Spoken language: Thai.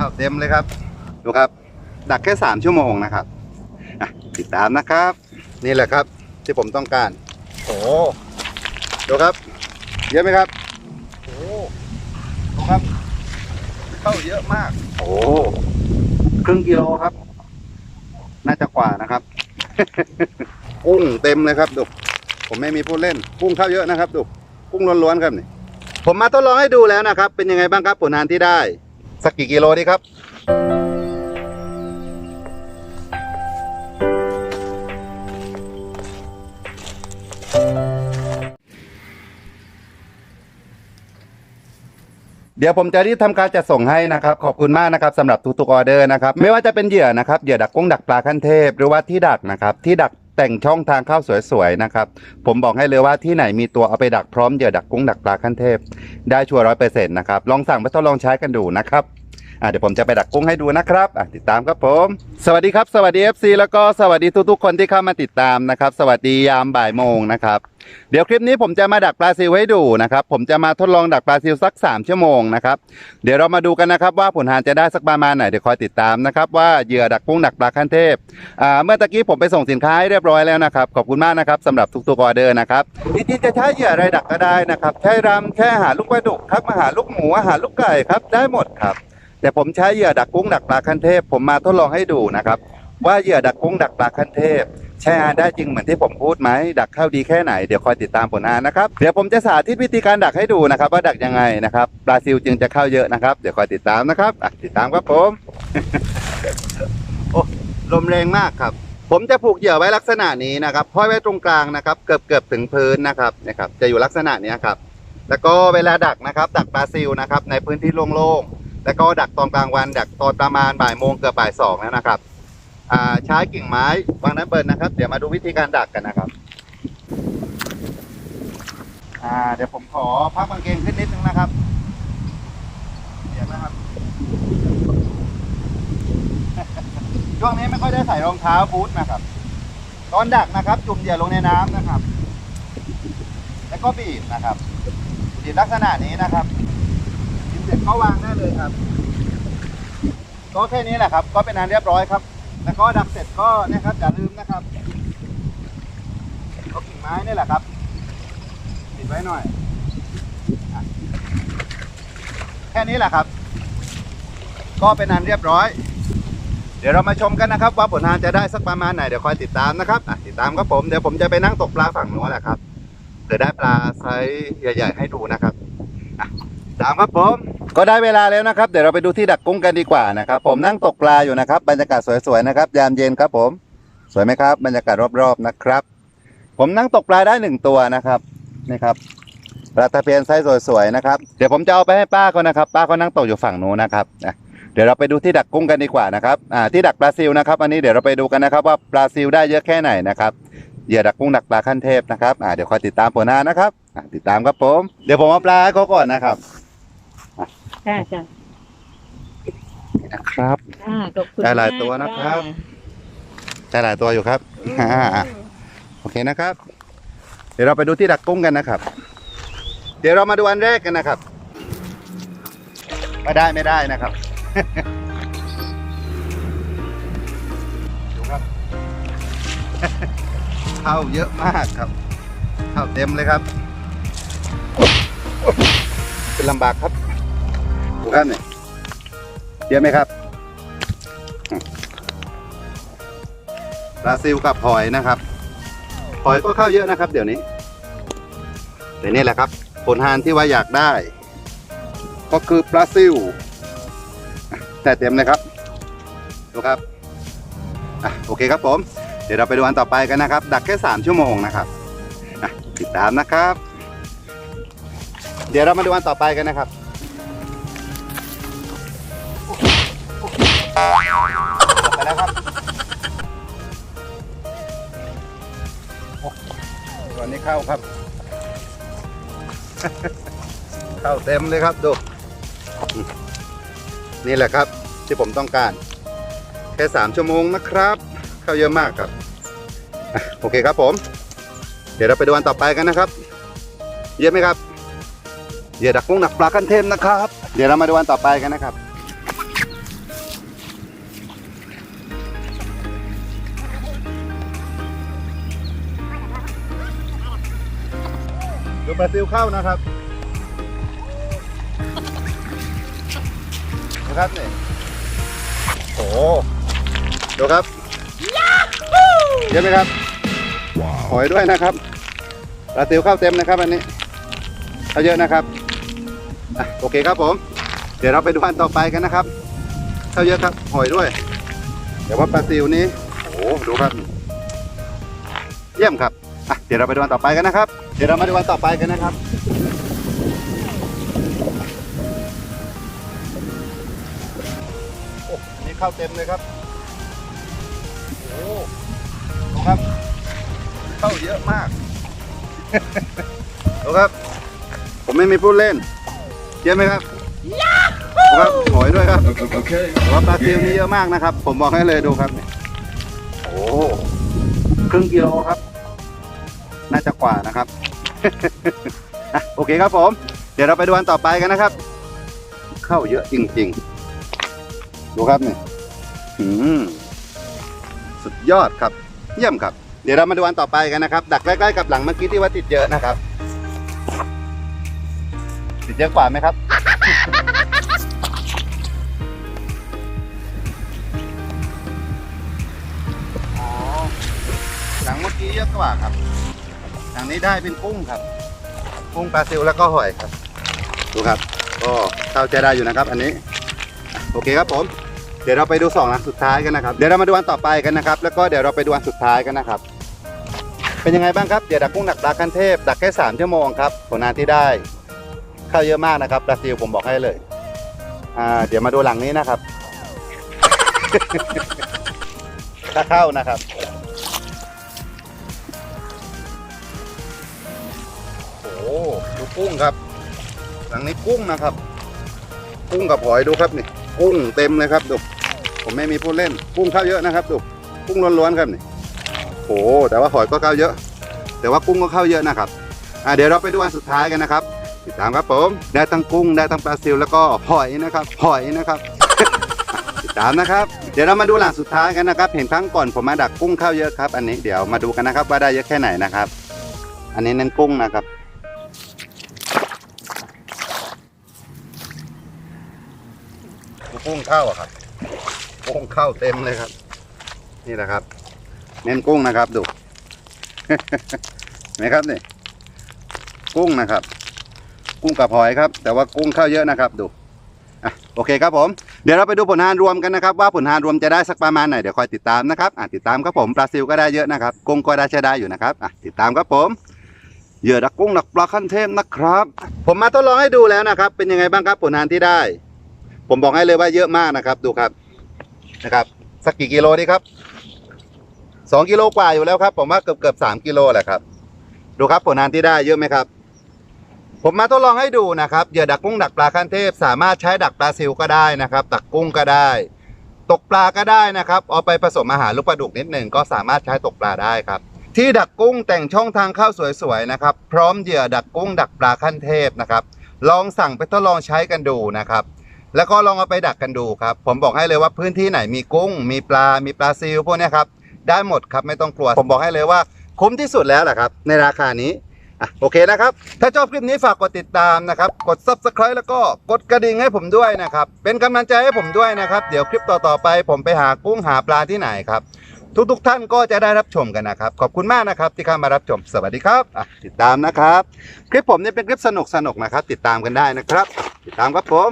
เข้าเต็มเลยครับ ดูครับ ดักแค่สามชั่วโมงนะครับอะติดตามนะครับ นี่แหละครับที่ผมต้องการโอ้ดูครับ เยอะไหมครับโอ้ดูครับ เข้าเยอะมาก โอ้ครึ่งกิโลครับ น่าจะกว่านะครับกุ้งเต็มเลยครับดูผมไม่มีผู้เล่นกุ้งเข้าเยอะนะครับดูกุ้งล้วนๆครับนี่ผมมาทดลองให้ดูแล้วนะครับ เป็นยังไงบ้างครับผลงานที่ได้ สักกี่กิโลดีครับ เดี๋ยวผมจะรีบทำการจัดส่งให้นะครับ ขอบคุณมากนะครับสำหรับทุกๆออเดอร์นะครับ ไม่ว่าจะเป็นเหยื่อนะครับเหยื่อดักกุ้งดักปลาขั้นเทพ หรือว่าที่ดักนะครับที่ดัก แต่งช่องทางเข้าสวยๆนะครับ ผมบอกให้เลยว่าที่ไหนมีตัวเอาไปดักพร้อมเหยื่อดักกุ้งดักปลาขั้นเทพ ได้ชัวร์ร้อยเปอร์เซ็นต์นะครับ ลองสั่งไปทดลองใช้กันดูนะครับ อะเดี๋ยวผมจะไปดักกุ้งให้ดูนะครับอะติดตามครับผม สวัสดีครับ สวัสดี FC แล้วก็สวัสดีทุกๆคนที่เข้ามาติดตามนะครับ สวัสดียามบ่ายโมงนะครับเดี๋ยวคลิปนี้ผมจะมาดักปลาซิวให้ดูนะครับ ผมจะมาทดลองดักปลาซิวสัก 3 ชั่วโมงนะครับ เดี๋ยวเรามาดูกันนะครับว่าผลงานจะได้สักประมาณไหนเดี๋ยวคอยติดตามนะครับว่าเหยื่อดักกุ้งดักปลาขั้นเทพอ่าเมื่อตะกี้ผมไปส่งสินค้าให้เรียบร้อยแล้วนะครับ ขอบคุณมากนะครับสำหรับทุกๆออเดอร์นะครับจริงๆจะใช้เหยื่ออะไรดักก็ได้นะครับ ใช้รำแค่หาลูกปลาดุกครับมาหาลูกหมูหาลูกไก่ครับได้หมดครับ แต่ผมใช้เหยื่อดักกุ้งดักปลาขั้นเทพ ผมมาทดลองให้ดูนะครับ ว่าเหยื่อดักกุ้งดักปลาขั้นเทพ ใช้งานได้จริงเหมือนที่ผมพูดไหมดักเข้าดีแค่ไหนเดี๋ยวคอยติดตามผลงานนะครับเดี๋ยวผมจะสาธิตวิธีการดักให้ดูนะครับ ว่าดักยังไงนะครับปลาซิวจึงจะเข้าเยอะนะครับ เดี๋ยวคอยติดตามนะครับอะติดตามครับผมโอ้ลมแรงมากครับ ผมจะผูกเหยื่อไว้ลักษณะนี้นะครับห้อยไว้ตรงกลางนะครับ เกือบเกือบถึงพื้นนะครับนะครับ จะอยู่ลักษณะนี้ครับ แล้วก็เวลาดักนะครับ ดักปลาซิวนะครับ ในพื้นที่โล่งๆ แล้วก็ดักตอนกลางวัน ดักตอนประมาณบ่ายโมงเกือบบ่ายสองแล้วนะครับใช้กิ่งไม้วางน้ำเบิร์นนะครับ เดี๋ยวมาดูวิธีการดักกันนะครับเดี๋ยวผมขอพับกางเกงขึ้นนิดนึงนะครับเดี๋ยวนะครับ ช่วงนี้ไม่ค่อยได้ใส่รองเท้าบูทนะครับ ตอนดักนะครับ จุ่มเหยื่อลงในน้ำนะครับ แล้วก็บีบนะครับบีบลักษณะนี้นะครับ เสร็จก็วางได้เลยครับ ก็แค่นี้แหละครับ ก็เป็นอันเรียบร้อยครับ แล้วก็ดักเสร็จก็เนะครับอย่าลืมนะครับเอากิ่งไม้นี่แหละครับปิดไว้หน่อย แค่นี้แหละครับ ก็เป็นอันเรียบร้อย เดี๋ยวเรามาชมกันนะครับ ว่าผลงานจะได้สักประมาณไหนเดี๋ยวคอยติดตามนะครับติดตามครับผมเดี๋ยวผมจะไปนั่งตกปลาฝั่งนู้นแหละครับเดี๋ยวได้ปลาไซส์ใหญ่ ๆ ให้ดูนะครับติดตามครับผม ก็ได้เวลาแล้วนะครับ เดี๋ยวเราไปดูที่ดักกุ้งกันดีกว่านะครับ ผมนั่งตกปลาอยู่นะครับ บรรยากาศสวยๆนะครับ ยามเย็นครับผม สวยไหมครับ บรรยากาศรอบๆนะครับ ผมนั่งตกปลาได้หนึ่งตัวนะครับนี่ครับปลาตะเพียนไซส์สวยๆนะครับ เดี๋ยวผมจะเอาไปให้ป้าเขานะครับ ป้าเขานั่งตกอยู่ฝั่งนู้นนะครับนะเดี๋ยวเราไปดูที่ดักกุ้งกันดีกว่านะครับอ่าที่ดักปลาซิวนะครับ อันนี้เดี๋ยวเราไปดูกันนะครับ ว่าปลาซิวได้เยอะแค่ไหนนะครับเหยื่อดักกุ้งดักปลาขั้นเทพนะครับอ่าเดี๋ยวคอยติดตามผลงานนะครับอ่าติดตามครับผม เดี๋ยวผมเอาปลาให้เขาก่อนนะครับ จ้าจ้านี่นะครับจ้าขอบคุณได้หลายมกตัวนะครับจ้าได้หลายตัวอยู่ครับอ่าโอเคนะครับ เดี๋ยวเราไปดูที่ดักกุ้งกันนะครับ เดี๋ยวเรามาดูอันแรกกันนะครับไม่ได้ไม่ได้นะครับดูครับเข้าเยอะมากครับเข้าเต็มเลยครับ เป็นลำบากครับดู ครับเนี่ยเยอะไหมครับบราซิลกับหอยนะครับ หอยก็เข้าเยอะนะครับ เดี๋ยวนี้เดี๋ยวนี้แหละครับ ผลงานที่ว่าอยากได้ ก็คือบราซิลแต่เต็มเลยครับดูครับอะโอเคครับผม เดี๋ยวเราไปดูอันต่อไปกันนะครับ ดักแค่ 3 ชั่วโมงนะครับติดตามนะครับ เดี๋ยวเรามาดูอันต่อไปกันนะครับ ไปแล้วครับตัวนี้เข้าครับ เข้าเต็มเลยครับดู นี่แหละครับที่ผมต้องการ แค่สามชั่วโมงนะครับ เข้าเยอะมากครับ โอเคครับผม เดี๋ยวเราไปดูอันต่อไปกันนะครับ เยอะไหมครับเหยื่อดักกุ้งหนักปลาขั้นเทมนะครับ เดี๋ยวเรามาดูอันต่อไปกันนะครับ ดูปลาซิวเข้านะครับนะครับนี่โอ้โหดูครับเยอะไหมครับหอยด้วยนะครับปลาซิวเข้าเต็มนะครับอันนี้เข้าเยอะนะครับอะโอเคครับผม เดี๋ยวเราไปดูอันต่อไปกันนะครับเข้าเยอะครับหอยด้วย แต่ว่าปลาซิวนี้โอ้โหดูครับ เยี่ยมครับอะ เดี๋ยวเราไปดูอันต่อไปกันนะครับ เดี๋ยวเรามาดูอันต่อไปกันนะครับ โอ้อันนี้เข้าเต็มเลยครับ โอ้ดูครับ เข้าเยอะมาก ดูครับ ผมไม่มีผู้เล่นเยี่ยมไหมครับดูครับหอยด้วยครับ Okay. แต่ว่าปลาซิลนี่เยอะมากนะครับ ผมบอกให้เลยดูครับเนี่ยโอ้ ครึ่งกิโลครับ น่าจะกว่านะครับอะโอเคครับผม เดี๋ยวเราไปดูอันต่อไปกันนะครับ เข้าเยอะจริง ๆ ดูครับเนี่ยอืมสุดยอดครับ เยี่ยมครับ เดี๋ยวเรามาดูอันต่อไปกันนะครับ ดักใกล้ๆกับหลังเมื่อกี้ที่ว่าติดเยอะนะครับ ติดเยอะกว่าไหมครับหลังเมื่อกี้เยอะกว่าครับ หลังนี้ได้เป็นกุ้งครับกุ้งปลาซิวแล้วก็หอยครับดูครับก็เข้าใจได้อยู่นะครับ อันนี้โอเคครับผม เดี๋ยวเราไปดูสองหลังสุดท้ายกันนะครับ เดี๋ยวเรามาดูอันต่อไปกันนะครับ แล้วก็เดี๋ยวเราไปดูอันสุดท้ายกันนะครับ เป็นยังไงบ้างครับเดี๋ยวดักกุ้งดักปลาคันเทพดักแค่สามชั่วโมงครับผลงานที่ได้เข้าเยอะมากนะครับปลาซิวผมบอกให้เลยอ่าเดี๋ยวมาดูหลังนี้นะครับถ้าเข้านะครับ กุ้งครับ หลังนี้กุ้งนะครับ กุ้งกับหอยดูครับนี่ กุ้งเต็มเลยครับดูผมไม่มีผู้เล่น กุ้งเข้าเยอะนะครับดูกุ้งล้วนๆครับนี่โอ้โหแต่ว่าหอยก็เข้าเยอะ แต่ว่ากุ้งก็เข้าเยอะนะครับอ่าเดี๋ยวเราไปดูอันสุดท้ายกันนะครับติดตามครับผมได้ทั้งกุ้งได้ทั้งปลาซิลแล้วก็หอยนะครับหอยนะครับติดตามนะครับ เดี๋ยวเรามาดูหลังสุดท้ายกันนะครับ เห็นครั้งก่อนผมมาดักกุ้งเข้าเยอะครับ อันนี้เดี๋ยวมาดูกันนะครับว่าได้เยอะแค่ไหนนะครับ อันนี้เน้นกุ้งนะครับ ดูกุ้ง เข้าอะครับกุ้งเข้าเต็มเลยครับ นี่แหละครับ เน้นกุ้งนะครับดูเห็นไหมครับนี่กุ้งนะครับ กุ้งกับหอยครับ แต่ว่ากุ้งเข้าเยอะนะครับดูอะโอเคครับผม เดี๋ยวเราไปดูผลงานรวมกันนะครับ ว่าผลงานรวมจะได้สักประมาณไหนเดี๋ยวคอยติดตามนะครับอะติดตามครับผมปลาซิลก็ได้เยอะนะครับ กุ้งก็ได้ใช้ได้อยู่นะครับอะติดตามครับผมเหยื่อดักกุ้งดักปลาขั้นเทพนะครับ ผมมาทดลองให้ดูแล้วนะครับ เป็นยังไงบ้างครับผลงานที่ได้ ผมบอกให้เลยว่าเยอะมากนะครับ ดูครับนะครับ สักกี่กิโลดีครับสองกิโลกว่าอยู่แล้วครับ ผมว่าเกือบเกือบสามกิโลแหละครับ ดูครับผลงานที่ได้เยอะไหมครับ ผมมาทดลองให้ดูนะครับเหยื่อดักกุ้งดักปลาขั้นเทพ สามารถใช้ดักปลาซิวก็ได้นะครับ ดักกุ้งก็ได้ ตกปลาก็ได้นะครับเอาไปผสมอาหารลูกปลาดุกนิดหนึ่งก็สามารถใช้ตกปลาได้ครับ ที่ดักกุ้งแต่งช่องทางเข้าสวยๆนะครับ พร้อมเหยื่อดักกุ้งดักปลาขั้นเทพนะครับ ลองสั่งไปทดลองใช้กันดูนะครับ แล้วก็ลองเอาไปดักกันดูครับ ผมบอกให้เลยว่าพื้นที่ไหนมีกุ้ง มีปลา มีปลาซิลพวกนี้ครับ ได้หมดครับไม่ต้องกลัว ผมบอกให้เลยว่าคุ้มที่สุดแล้วแหละครับ ในราคานี้อะโอเคนะครับ ถ้าชอบคลิปนี้ฝากกดติดตามนะครับ กด subscribe แล้วก็กดกระดิ่งให้ผมด้วยนะครับ เป็นกำลังใจให้ผมด้วยนะครับ เดี๋ยวคลิปต่อๆไป ผมไปหากุ้งหาปลาที่ไหนครับ ทุกๆ ท่านก็จะได้รับชมกันนะครับ ขอบคุณมากนะครับที่เข้ามารับชม สวัสดีครับอะติดตามนะครับ คลิปผมเนี่ยเป็นคลิปสนุกๆนะครับ ติดตามกันได้นะครับ ติดตามครับผม